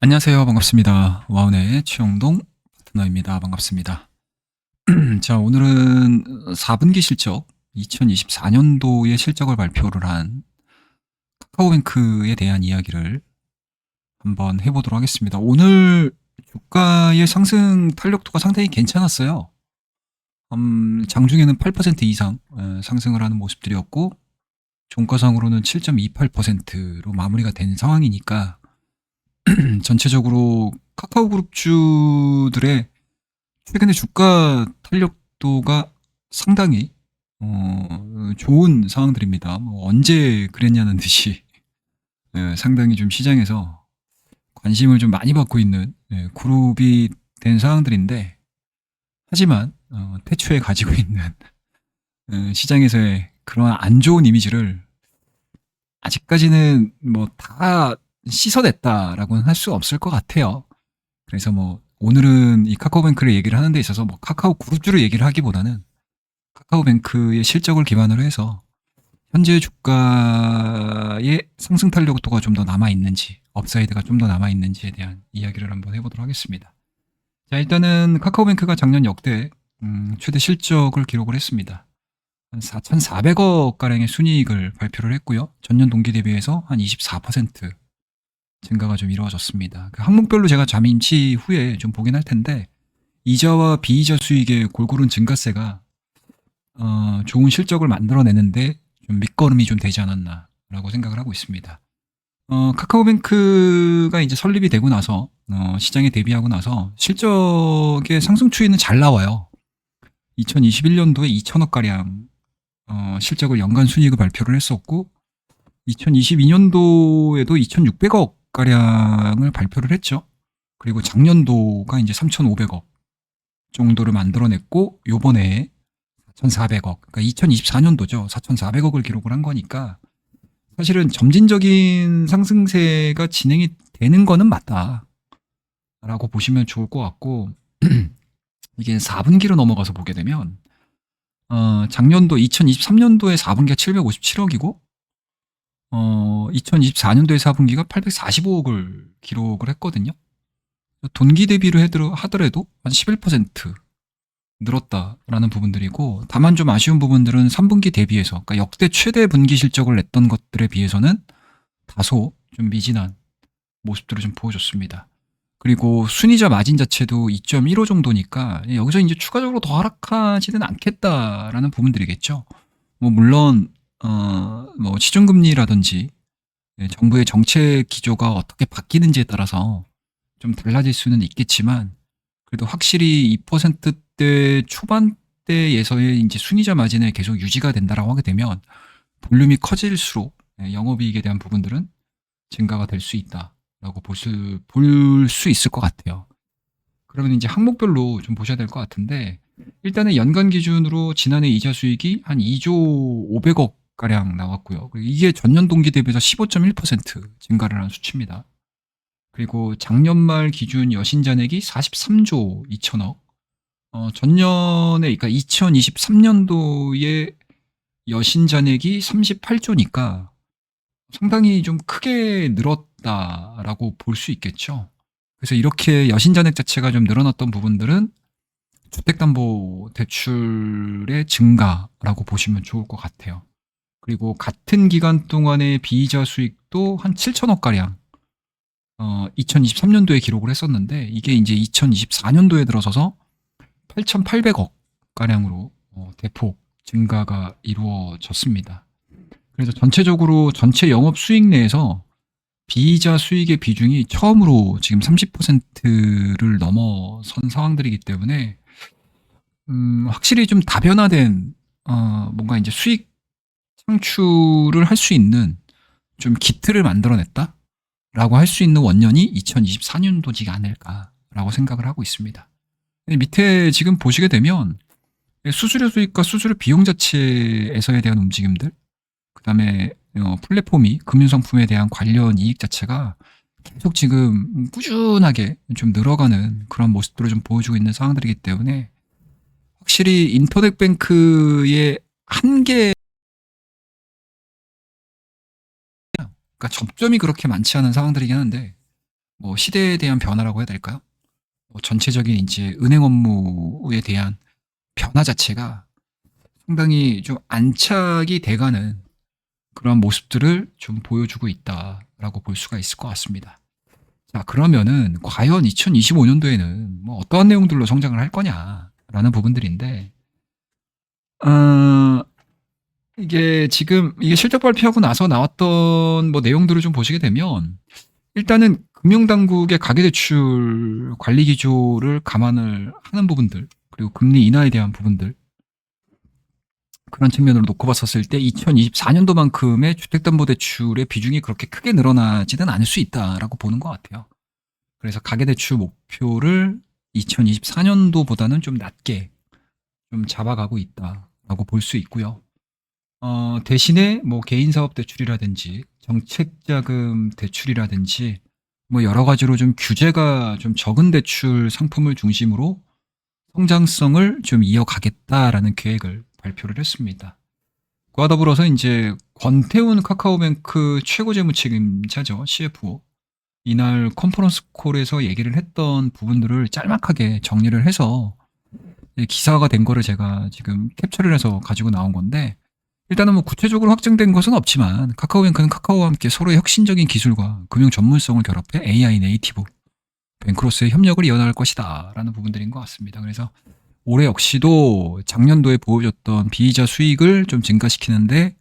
안녕하세요. 반갑습니다. 와운의 최영동 파트너입니다. 반갑습니다. 자, 오늘은 4분기 실적, 2024년도의 실적을 발표를 한 카카오뱅크에 대한 이야기를 한번 해보도록 하겠습니다. 오늘 주가의 상승 탄력도가 상당히 괜찮았어요. 음, 장중에는 8% 이상 에, 상승을 하는 모습들이었고, 종가상으로는 7.28%로 마무리가 된 상황이니까, 전체적으로 카카오 그룹주들의 최근의 주가 탄력도가 상당히 어, 좋은 상황들입니다. 뭐 언제 그랬냐는 듯이 예, 상당히 좀 시장에서 관심을 좀 많이 받고 있는 예, 그룹이 된 상황들인데 하지만 어, 태초에 가지고 있는 어, 시장에서의 그러한 안 좋은 이미지를 아직까지는 뭐 다 씻어냈다라고는 할 수 없을 것 같아요. 그래서 뭐 오늘은 이 카카오뱅크를 얘기를 하는 데 있어서 뭐 카카오 그룹주를 얘기를 하기보다는 카카오뱅크의 실적을 기반으로 해서 현재 주가의 상승 탄력도가 좀 더 남아 있는지 업사이드가 좀 더 남아 있는지에 대한 이야기를 한번 해보도록 하겠습니다. 자 일단은 카카오뱅크가 작년 역대 음, 최대 실적을 기록을 했습니다. 한 4,400억 가량의 순이익을 발표를 했고요. 전년 동기 대비해서 한 24% 증가가 좀 이루어졌습니다. 그 항목별로 제가 잠임치 후에 좀 보긴 할 텐데 이자와 비이자 수익의 골고루 증가세가 어, 좋은 실적을 만들어내는데 좀 밑거름이 좀 되지 않았나라고 생각을 하고 있습니다. 어, 카카오뱅크가 이제 설립이 되고 나서 어, 시장에 대비하고 나서 실적의 상승 추이는 잘 나와요. 2021년도에 2천억 가량 어, 실적을 연간 순이익을 발표를 했었고 2022년도에도 2,600억 가량을 발표를 했죠. 그리고 작년도가 이제 3,500억 정도를 만들어냈고 요번에 4,400억. 그러니까 2024년도죠. 4,400억을 기록을 한 거니까 사실은 점진적인 상승세가 진행이 되는 거는 맞다. 라고 보시면 좋을 것 같고 이게 4분기로 넘어가서 보게 되면 어, 작년도 2023년도에 4분기가 757억이고 어, 2024년도에 4분기가 845억을 기록을 했거든요. 동기 해도- 하더라도 한 11% 늘었다라는 부분들이고 다만 좀 아쉬운 부분들은 3분기 대비해서 그러니까 역대 최대 분기 실적을 냈던 것들에 비해서는 다소 좀 미진한 모습들을 좀 보여줬습니다. 그리고 순이자 마진 자체도 2.15 정도니까 여기서 이제 추가적으로 더 하락하지는 않겠다라는 부분들이겠죠. 뭐 물론 어, 뭐 시중금리라든지 예, 정부의 정책 기조가 어떻게 바뀌는지에 따라서 좀 달라질 수는 있겠지만 그래도 확실히 2%대 초반대에서의 이제 순이자 마진이 계속 유지가 된다라고 하게 되면 볼륨이 커질수록 예, 영업이익에 대한 부분들은 증가가 될 수 있다라고 볼수 있을 것 같아요. 그러면 이제 항목별로 좀 보셔야 될 것 같은데 일단은 연간 기준으로 지난해 이자 수익이 한 2조 500억 가량 나왔고요. 이게 전년 동기 대비해서 15.1% 증가를 한 수치입니다. 그리고 작년 말 기준 여신 잔액이 43조 2천억. 어, 전년에 그러니까 2023년도에 여신 잔액이 38조니까 상당히 좀 크게 늘었다라고 볼 수 있겠죠. 그래서 이렇게 여신 잔액 자체가 좀 늘어났던 부분들은 주택담보 대출의 증가라고 보시면 좋을 것 같아요. 그리고 같은 기간 동안의 비이자 수익도 한 7천억 가량 어, 2023년도에 기록을 했었는데 이게 이제 2024년도에 들어서서 8,800억 가량으로 어, 대폭 증가가 이루어졌습니다. 그래서 전체적으로 전체 영업 수익 내에서 비이자 수익의 비중이 처음으로 지금 30%를 넘어선 상황들이기 때문에 음, 확실히 좀 다변화된 어, 뭔가 이제 수익 창출을 할 수 있는 좀 기틀을 만들어냈다? 라고 할 수 있는 원년이 2024년도지가 않을까라고 생각을 하고 있습니다. 밑에 지금 보시게 되면 수수료 수익과 수수료 비용 자체에서에 대한 움직임들, 그 다음에 어, 플랫폼이 금융상품에 대한 관련 이익 자체가 계속 지금 꾸준하게 좀 늘어가는 그런 모습들을 좀 보여주고 있는 상황들이기 때문에 확실히 인터넷 뱅크의 한계 그러니까 접점이 그렇게 많지 않은 상황들이긴 한데 뭐 시대에 대한 변화라고 해야 될까요? 뭐 전체적인 이제 은행 업무에 대한 변화 자체가 상당히 좀 안착이 돼가는 그런 모습들을 좀 보여주고 있다라고 볼 수가 있을 것 같습니다. 자, 그러면은 과연 2025년도에는 뭐 어떠한 내용들로 성장을 할 거냐라는 부분들인데, 어, 이게 지금 이게 실적 발표하고 나서 나왔던 뭐 내용들을 좀 보시게 되면 일단은 금융당국의 가계대출 관리 기조를 감안을 하는 부분들 그리고 금리 인하에 대한 부분들 그런 측면으로 놓고 봤었을 때 2024년도만큼의 주택담보대출의 비중이 그렇게 크게 늘어나지는 않을 수 있다라고 보는 것 같아요. 그래서 가계대출 목표를 2024년도보다는 좀 낮게 좀 잡아가고 있다라고 볼 수 있고요. 어, 대신에 뭐 개인 사업 대출이라든지 정책 자금 대출이라든지 뭐 여러 가지로 좀 규제가 좀 적은 대출 상품을 중심으로 성장성을 좀 이어가겠다라는 계획을 발표를 했습니다. 그와 더불어서 이제 권태훈 카카오뱅크 최고 재무 책임자죠. CFO. 이날 컨퍼런스 콜에서 얘기를 했던 부분들을 짤막하게 정리를 해서 기사가 된 거를 제가 지금 캡처를 해서 가지고 나온 건데 일단은 뭐 구체적으로 확정된 것은 없지만 카카오뱅크는 카카오와 함께 서로의 혁신적인 기술과 금융 전문성을 결합해 AI 네이티브 뱅크로스의 협력을 이어나갈 것이다 라는 부분들인 것 같습니다. 그래서 올해 역시도 작년도에 보여줬던 비이자 수익을 좀 증가시키는데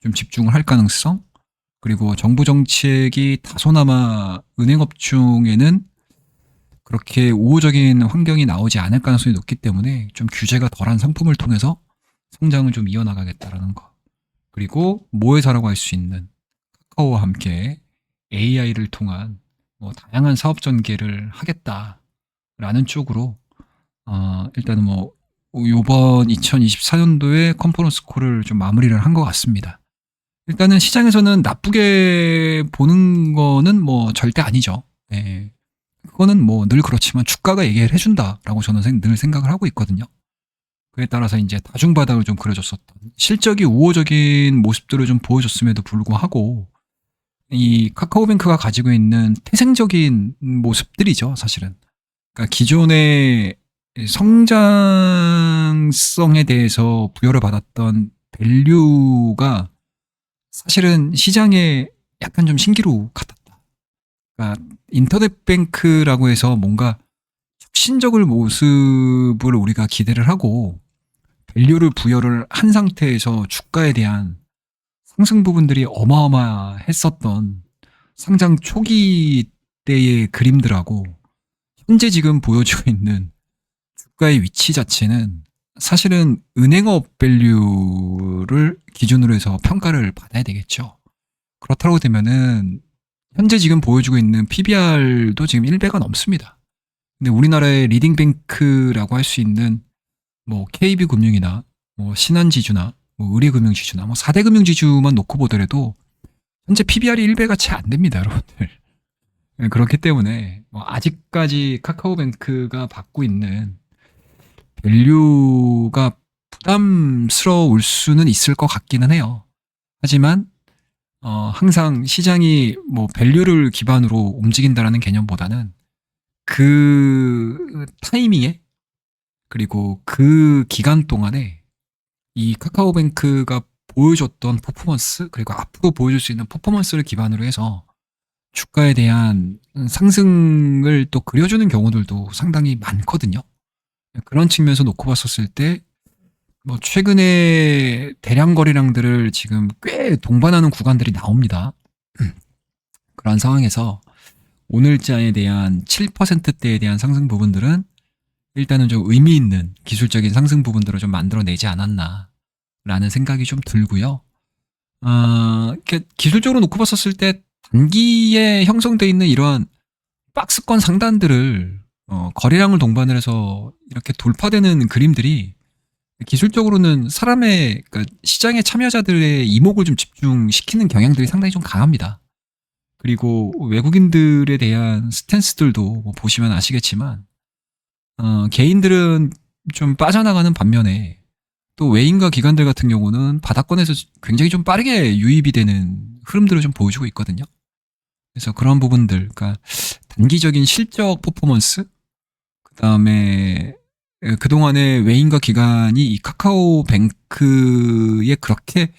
좀 집중을 할 가능성 그리고 정부 정책이 다소나마 은행업종에는 그렇게 우호적인 환경이 나오지 않을 가능성이 높기 때문에 좀 규제가 덜한 상품을 통해서 성장을 좀 이어나가겠다라는 거. 그리고 모회사라고 할 수 있는 카카오와 함께 AI를 통한 뭐 다양한 사업 전개를 하겠다라는 쪽으로 어, 일단은 뭐 요번 2024년도에 컨퍼런스 콜을 좀 마무리를 한 것 같습니다. 일단은 시장에서는 나쁘게 보는 거는 뭐 절대 아니죠. 예. 그거는 뭐 늘 그렇지만 주가가 얘기를 해준다라고 저는 생- 늘 생각을 하고 있거든요. 그에 따라서 이제 다중바닥을 좀 그려줬었던 실적이 우호적인 모습들을 좀 보여줬음에도 불구하고 이 카카오뱅크가 가지고 있는 태생적인 모습들이죠, 사실은. 그러니까 기존의 성장성에 대해서 부여를 받았던 밸류가 사실은 시장에 약간 좀 신기루 같았다. 그러니까 인터넷 뱅크라고 해서 뭔가 혁신적인 모습을 우리가 기대를 하고 밸류를 부여를 한 상태에서 주가에 대한 상승 부분들이 어마어마했었던 상장 초기 때의 그림들하고 현재 지금 보여지고 있는 주가의 위치 자체는 사실은 은행업 밸류를 기준으로 해서 평가를 받아야 되겠죠. 그렇다고 되면은 현재 지금 보여주고 있는 PBR도 지금 1배가 넘습니다. 근데 우리나라의 리딩뱅크라고 할 수 있는 뭐 KB금융이나 뭐 신한지주나 뭐 의리금융지주나 뭐 4대 금융지주만 놓고 보더라도 현재 PBR이 1배가 채 안 됩니다, 여러분들. 네, 그렇기 때문에 뭐 아직까지 카카오뱅크가 받고 있는 밸류가 부담스러울 수는 있을 것 같기는 해요. 하지만 어, 항상 시장이 뭐 밸류를 기반으로 움직인다라는 개념보다는 그 타이밍에 그리고 그 기간 동안에 이 카카오뱅크가 보여줬던 퍼포먼스 그리고 앞으로 보여줄 수 있는 퍼포먼스를 기반으로 해서 주가에 대한 상승을 또 그려주는 경우들도 상당히 많거든요. 그런 측면에서 놓고 봤었을 때, 뭐, 최근에 대량 거래량들을 지금 꽤 동반하는 구간들이 나옵니다. 그런 상황에서 오늘자에 대한 7%대에 대한 상승 부분들은 일단은 좀 의미 있는 기술적인 상승 부분들을 좀 만들어내지 않았나, 라는 생각이 좀 들고요. 어, 기술적으로 놓고 봤었을 때 단기에 형성돼 있는 이러한 박스권 상단들을 어, 거래량을 동반을 해서 이렇게 돌파되는 그림들이 기술적으로는 사람의 그러니까 시장의 참여자들의 이목을 좀 집중시키는 경향들이 상당히 좀 강합니다. 그리고 외국인들에 대한 스탠스들도 뭐 보시면 아시겠지만 어, 개인들은 좀 빠져나가는 반면에 또 외인과 기관들 같은 경우는 바닥권에서 굉장히 좀 빠르게 유입이 되는 흐름들을 좀 보여주고 있거든요. 그래서 그런 부분들, 그러니까 단기적인 실적 퍼포먼스, 그 다음에 그동안의 외인과 기관이 이 카카오뱅크에 그렇게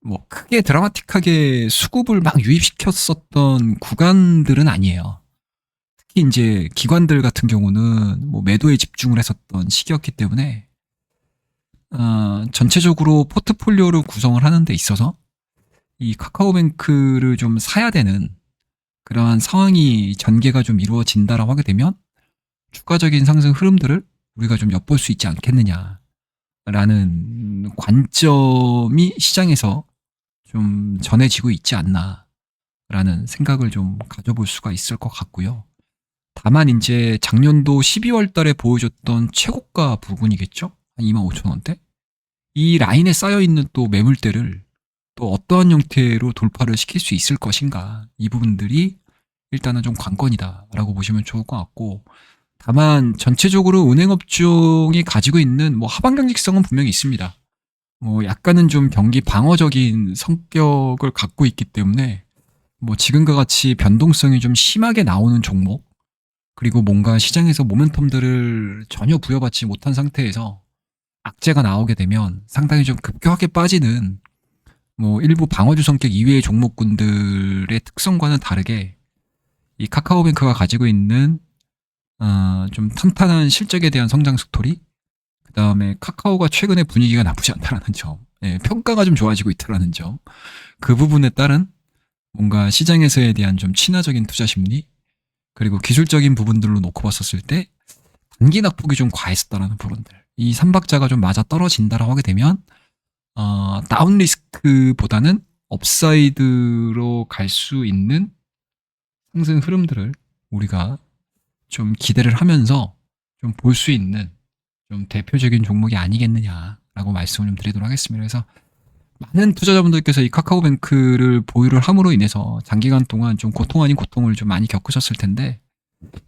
뭐 크게 드라마틱하게 수급을 막 유입시켰었던 구간들은 아니에요. 특히 이제 기관들 같은 경우는 뭐 매도에 집중을 했었던 시기였기 때문에 어, 전체적으로 포트폴리오를 구성을 하는 데 있어서 이 카카오뱅크를 좀 사야 되는 그러한 상황이 전개가 좀 이루어진다라고 하게 되면 추가적인 상승 흐름들을 우리가 좀 엿볼 수 있지 않겠느냐 라는 관점이 시장에서 좀 전해지고 있지 않나라는 생각을 좀 가져볼 수가 있을 것 같고요. 다만 이제 작년도 12월 달에 보여줬던 최고가 부분이겠죠? 한 25,000원대? 이 라인에 쌓여 있는 또 매물대를 또 어떠한 형태로 돌파를 시킬 수 있을 것인가 이 부분들이 일단은 좀 관건이다라고 보시면 좋을 것 같고 다만 전체적으로 은행업종이 가지고 있는 뭐 하방 경직성은 분명히 있습니다. 뭐 약간은 좀 경기 방어적인 성격을 갖고 있기 때문에 뭐 지금과 같이 변동성이 좀 심하게 나오는 종목 그리고 뭔가 시장에서 모멘텀들을 전혀 부여받지 못한 상태에서 악재가 나오게 되면 상당히 좀 급격하게 빠지는 뭐 일부 방어주 성격 이외의 종목군들의 특성과는 다르게 이 카카오뱅크가 가지고 있는 어, 좀 탄탄한 실적에 대한 성장 스토리 그 다음에 카카오가 최근에 분위기가 나쁘지 않다라는 점 예, 평가가 좀 좋아지고 있다라는 점 그 부분에 따른 뭔가 시장에서에 대한 좀 친화적인 투자 심리 그리고 기술적인 부분들로 놓고 봤었을 때 단기 낙폭이 좀 과했었다라는 부분들. 이 삼박자가 좀 맞아 떨어진다라고 하게 되면 어, 다운 리스크보다는 업사이드로 갈 수 있는 상승 흐름들을 우리가 좀 기대를 하면서 좀 볼 수 있는 좀 대표적인 종목이 아니겠느냐라고 말씀을 좀 드리도록 하겠습니다. 그래서 많은 투자자분들께서 이 카카오뱅크를 보유를 함으로 인해서 장기간 동안 좀 고통 아닌 고통을 좀 많이 겪으셨을 텐데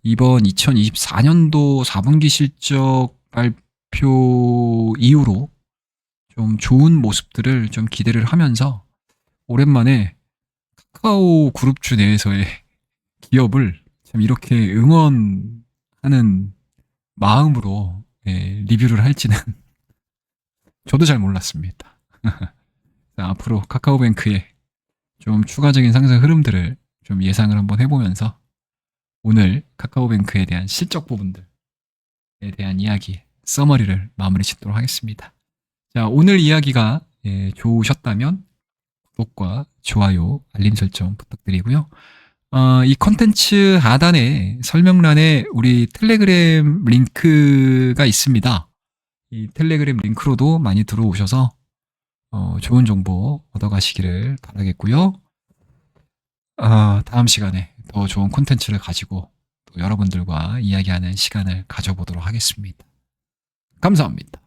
이번 2024년도 4분기 실적 발표 이후로 좀 좋은 모습들을 좀 기대를 하면서 오랜만에 카카오 그룹주 내에서의 기업을 참 이렇게 응원하는 마음으로 예, 리뷰를 할지는 저도 잘 몰랐습니다. 자, 앞으로 카카오뱅크의 좀 추가적인 상승 흐름들을 좀 예상을 한번 해보면서 오늘 카카오뱅크에 대한 실적 부분들에 대한 이야기, 서머리를 마무리 짓도록 하겠습니다. 자, 오늘 이야기가 예, 좋으셨다면 구독과 좋아요, 알림 설정 부탁드리고요. 어, 이 컨텐츠 하단에 설명란에 우리 텔레그램 링크가 있습니다. 이 텔레그램 링크로도 많이 들어오셔서 어, 좋은 정보 얻어가시기를 바라겠고요. 어, 다음 시간에 더 좋은 콘텐츠를 가지고 또 여러분들과 이야기하는 시간을 가져보도록 하겠습니다. 감사합니다.